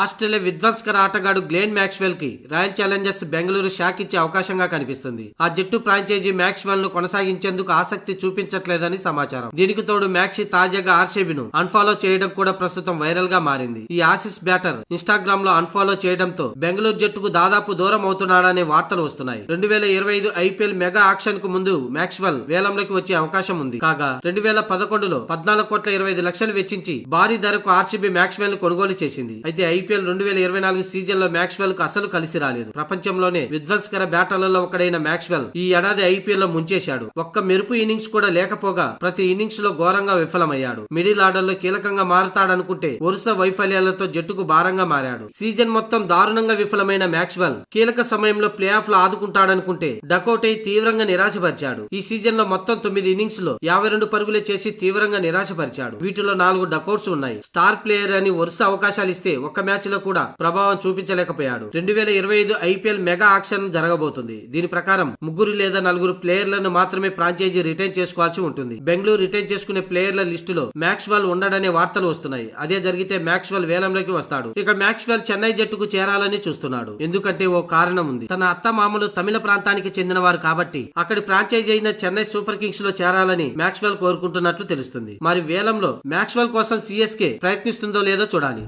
Australia విధ్వంసకర ఆటగాడు Glenn మ్యాక్స్వెల్కి రాయల్ ఛాలెంజర్స్ బెంగళూరు షాక్ ఇచ్చే అవకాశంగా కనిపిస్తుంది. ఆ జట్టు ఫ్రాంచైజీ మ్యాక్స్వెల్ను కొనసాగించేందుకు ఆసక్తి చూపించట్లేదని సమాచారం. దీనికి తోడు మ్యాక్సీ తాజాగా ఆర్సీబీ ను అన్ఫాలో చేయడం కూడా ప్రస్తుతం వైరల్గా మారింది. ఈ ఆసిస్ బ్యాటర్ ఇన్స్టాగ్రామ్లో అన్ఫాలో చేయడంతో బెంగళూరు జట్టుకు దాదాపు దూరం అవుతున్నాడనే వార్తలు వస్తున్నాయి. రెండు వేల ఇరవై ఐదు ఐపీఎల్ మెగా ఆక్షన్కు ముందు మ్యాక్స్వెల్ వేలంలోకి వచ్చే అవకాశం ఉంది. కాగా రెండు వేల పదకొండులో పద్నాలుగు కోట్ల ఇరవై ఐదు లక్షలు వెచ్చించి భారీ ధరకు ఆర్సీబీ మ్యాక్స్వెల్ను కొనుగోలు చేసింది. అయితే ఐపీఎల్ రెండు వేల ఇరవై నాలుగు సీజన్లో మ్యాక్స్వెల్కు అసలు కలిసి రాలేదు. ప్రపంచంలోనే విధ్వంసకర బ్యాటర్లలో ఒకడైన మ్యాక్స్వెల్ ఈ ఏడాది ఐపీఎల్లో ముంచేశాడు. ఒక్క మెరుపు ఇన్నింగ్స్ కూడా లేకపోగా ప్రతి ఇన్నింగ్స్లో ఘోరంగా విఫలమయ్యాడు. మిడిల్ ఆర్డర్లో కీలకంగా మారతాడనుకుంటే వరుస వైఫల్యాలతో జట్టుకు భారంగా మారాడు. సీజన్ మొత్తం దారుణంగా విఫలమైన మ్యాక్స్వెల్ కీలక సమయంలో ప్లే ఆఫ్లో ఆదుకుంటాడనుకుంటే డకౌట్ అయి తీవ్రంగా నిరాశపరిచాడు. ఈ సీజన్లో మొత్తం తొమ్మిది ఇన్నింగ్స్లో యాభై రెండు పరుగులే చేసి తీవ్రంగా నిరాశపరిచాడు. వీటిలో నాలుగు డకౌట్స్ ఉన్నాయి. స్టార్ ప్లేయర్ అని వరుస అవకాశాలు ఇస్తే ఒక మ్యాచ్లో కూడా ప్రభావం చూపించలేకపోయాడు. రెండు వేల ఇరవై ఐదు ఐపీఎల్ మెగా ఆక్షన్ జరగబోతుంది. దీని ప్రకారం ముగ్గురు లేదా నలుగురు ప్లేయర్లను మాత్రమే ఫ్రాంచైజీ రిటైన్ చేసుకోవాల్సి ఉంటుంది. బెంగళూరు రిటైన్ చేసుకునే ప్లేయర్ల లిస్టులో మ్యాక్స్వెల్ ఉండడనే వార్తలు వస్తున్నాయి. అదే జరిగితే మ్యాక్స్వెల్ వేలంలోకి వస్తాడు. ఇక మ్యాక్స్వెల్ చెన్నై జట్టుకు చేరాలని చూస్తున్నాడు. ఎందుకంటే ఓ కారణం ఉంది. తన అత్త మామలు తమిళ ప్రాంతానికి చెందినవారు కాబట్టి అక్కడి ఫ్రాంచైజీ అయిన చెన్నై సూపర్ కింగ్స్లో చేరాలని మ్యాక్స్వెల్ కోరుకుంటున్నట్లు తెలుస్తుంది. మరి వేలంలో మ్యాక్స్వెల్ కోసం సిఎస్కే ప్రయత్నిస్తుందో లేదో చూడాలి.